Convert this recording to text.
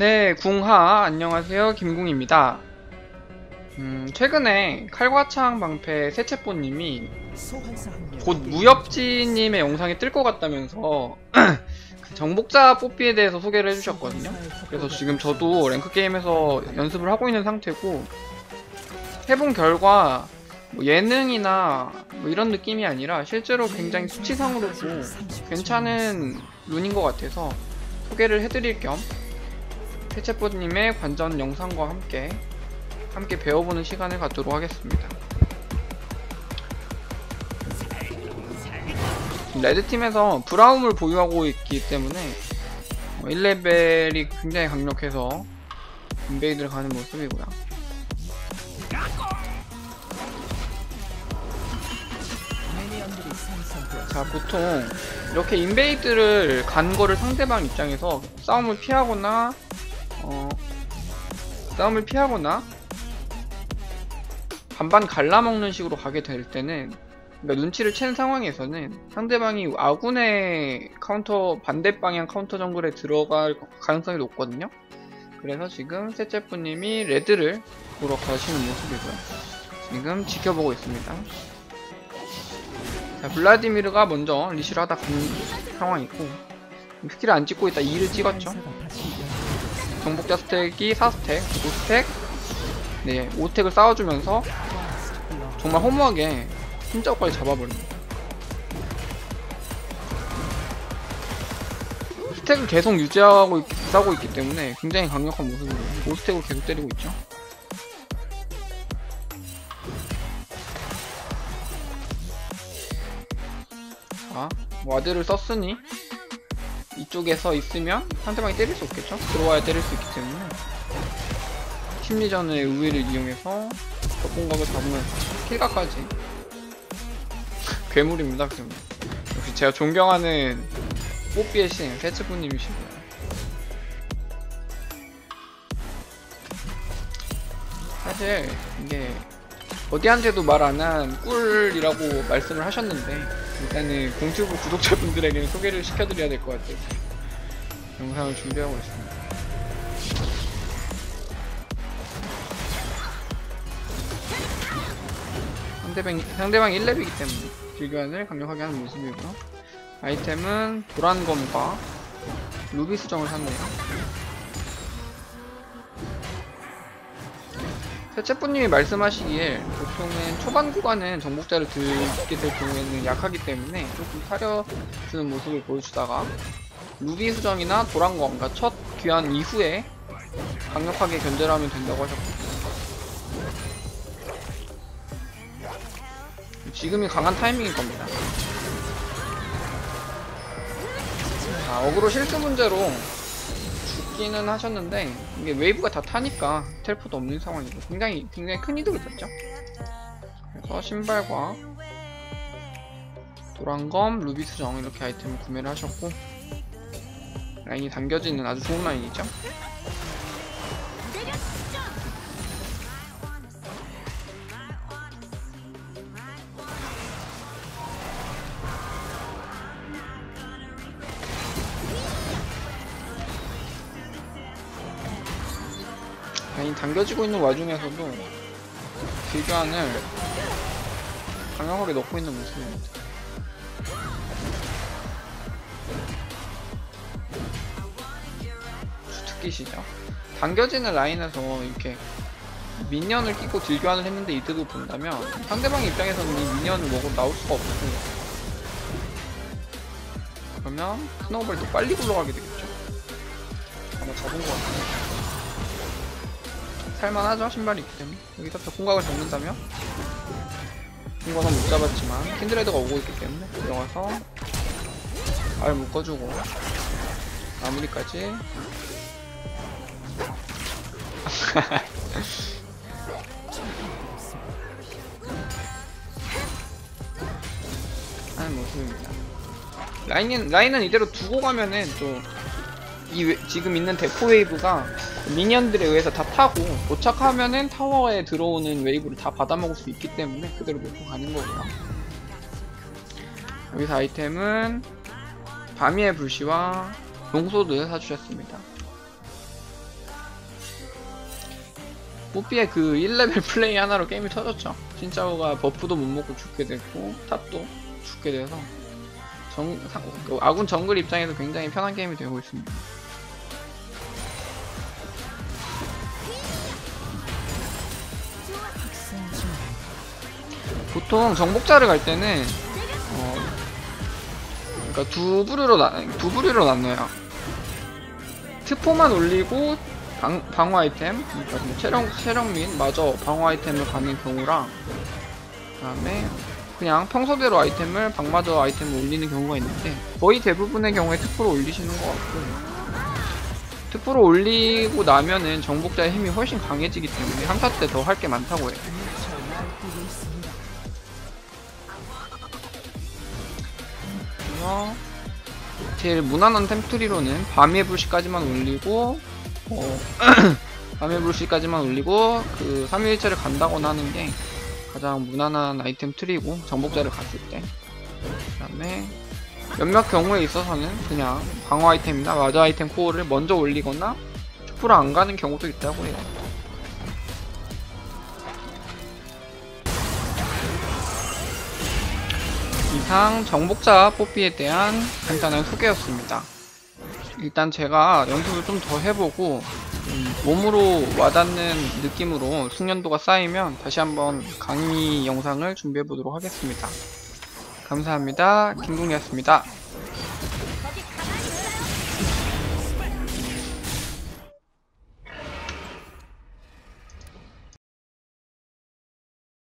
네, 궁하 안녕하세요. 김궁입니다. 음, 최근에 칼과창 방패 세체뽀님이 곧 무협지님의 영상이 뜰 것 같다면서 그 정복자 뽀삐에 대해서 소개를 해주셨거든요. 그래서 지금 저도 랭크 게임에서 연습을 하고 있는 상태고 해본 결과 뭐 예능이나 뭐 이런 느낌이 아니라 실제로 굉장히 수치상으로도 괜찮은 룬인 것 같아서 소개를 해드릴 겸 세체뽀님의 관전 영상과 함께 함께 배워보는 시간을 갖도록 하겠습니다. 레드팀에서 브라움을 보유하고 있기 때문에 1레벨이 굉장히 강력해서 인베이드를 가는 모습이고요. 자 보통 이렇게 인베이드를 간 거를 상대방 입장에서 싸움을 피하거나 어, 싸움을 피하거나 반반 갈라먹는 식으로 가게 될 때는 그러니까 눈치를 챈 상황에서는 상대방이 아군의 카운터 반대 방향 카운터 정글에 들어갈 가능성이 높거든요. 그래서 지금 세체프님이 레드를 보러 가시는 모습이고요. 지금 지켜보고 있습니다. 자, 블라디미르가 먼저 리시를 하다 간 상황이고 스킬을 안 찍고 있다 2를 찍었죠. 정복자 스택이 4스택, 5스택, 네, 5스택을 쌓아주면서 정말 허무하게 힘짝까지 잡아버립니다. 스택을 계속 유지하고 있, 싸고 있기 때문에 굉장히 강력한 모습으로 5스택을 계속 때리고 있죠. 자, 와드를 썼으니 이쪽에서 있으면 상대방이 때릴 수 없겠죠? 들어와야 때릴 수 있기 때문에. 심리전의 우위를 이용해서 적공각을 잡으면서 킬각까지. 괴물입니다 괴물. 역시 제가 존경하는 뽀삐의 신 세츠부님이시고요 사실 이게 어디한테도 말 안 한 꿀이라고 말씀을 하셨는데 일단은 공튜브 구독자분들에게는 소개를 시켜드려야 될 것 같아요 영상을 준비하고 있습니다. 상대방, 상대방이 1렙이기 때문에 딜교환을 강력하게 하는 모습이고요. 아이템은 도란검과 루비 수정을 샀네요. 세체프님이 말씀하시기에 보통은 초반 구간은 정복자를 들게 될 경우에는 약하기 때문에 조금 사려주는 모습을 보여주다가 루비 수정이나 도란검, 그러니까 첫 귀환 이후에 강력하게 견제를 하면 된다고 하셨고 지금이 강한 타이밍일 겁니다. 자, 어그로 실수 문제로 죽기는 하셨는데 이게 웨이브가 다 타니까 텔포도 없는 상황이고 굉장히 굉장히 큰 이득을 줬죠. 그래서 신발과 도란검, 루비 수정 이렇게 아이템을 구매를 하셨고 라인이 당겨지는 아주 좋은 라인이죠. 라인 당겨지고 있는 와중에서도 딜교환을 강력하게 넣고 있는 모습입니다. 주특기시죠. 당겨지는 라인에서 이렇게 미니언을 끼고 딜교환을 했는데 이득을 본다면 상대방 입장에서는 이 미니언을 먹고 나올 수가 없고 그러면 스노우볼도 빨리 굴러가게 되겠죠. 아마 잡은 것 같아요. 살만하죠 신발이 있기 때문에 여기서 벽공각을 잡는다면 이거는 못 잡았지만 킨드레드가 오고 있기 때문에 들어가서 알 묶어주고 마무리까지 하는 모습입니다 라인은, 라인은 이대로 두고 가면은 또이 지금 있는 대포 웨이브가 미니언들에 의해서 다 타고 도착하면은 타워에 들어오는 웨이브를 다 받아먹을 수 있기 때문에 그대로 놓고 가는 거고요. 여기서 아이템은 바미의 불씨와 용소드 사주셨습니다. 뽀삐의 그 1레벨 플레이 하나로 게임이 터졌죠. 신짜오가 버프도 못 먹고 죽게 됐고 탑도 죽게 돼서 정, 상- 그 아군 정글 입장에서 굉장히 편한 게임이 되고 있습니다. 보통 정복자를 갈 때는 어, 그러니까 두 부류로 나, 두 부류로 나눠요. 트포만 올리고 방, 방어 아이템, 그러니까 뭐 체력 체력 및 마저 방어 아이템을 가는 경우랑 그 다음에 그냥 평소대로 아이템을 방마저 아이템을 올리는 경우가 있는데 거의 대부분의 경우에 특포로 올리시는 것 같고 특포로 올리고 나면은 정복자의 힘이 훨씬 강해지기 때문에 한타 때 더 할 게 많다고 해요. 제일 무난한 템트리로는 밤의 불씨까지만 올리고 어, 밤의 불씨까지만 올리고 그 3일체를 간다거나 하는 게 가장 무난한 아이템 트리고 정복자를 갔을 때 그 다음에 몇몇 경우에 있어서는 그냥 방어 아이템이나 마저 아이템 코어를 먼저 올리거나 촛불을 안 가는 경우도 있다고 해요. 이상 정복자 뽀삐에 대한 간단한 소개였습니다. 일단 제가 연습을 좀 더 해보고 음, 몸으로 와닿는 느낌으로 숙련도가 쌓이면 다시 한번 강의 영상을 준비해 보도록 하겠습니다. 감사합니다. 김궁이었습니다.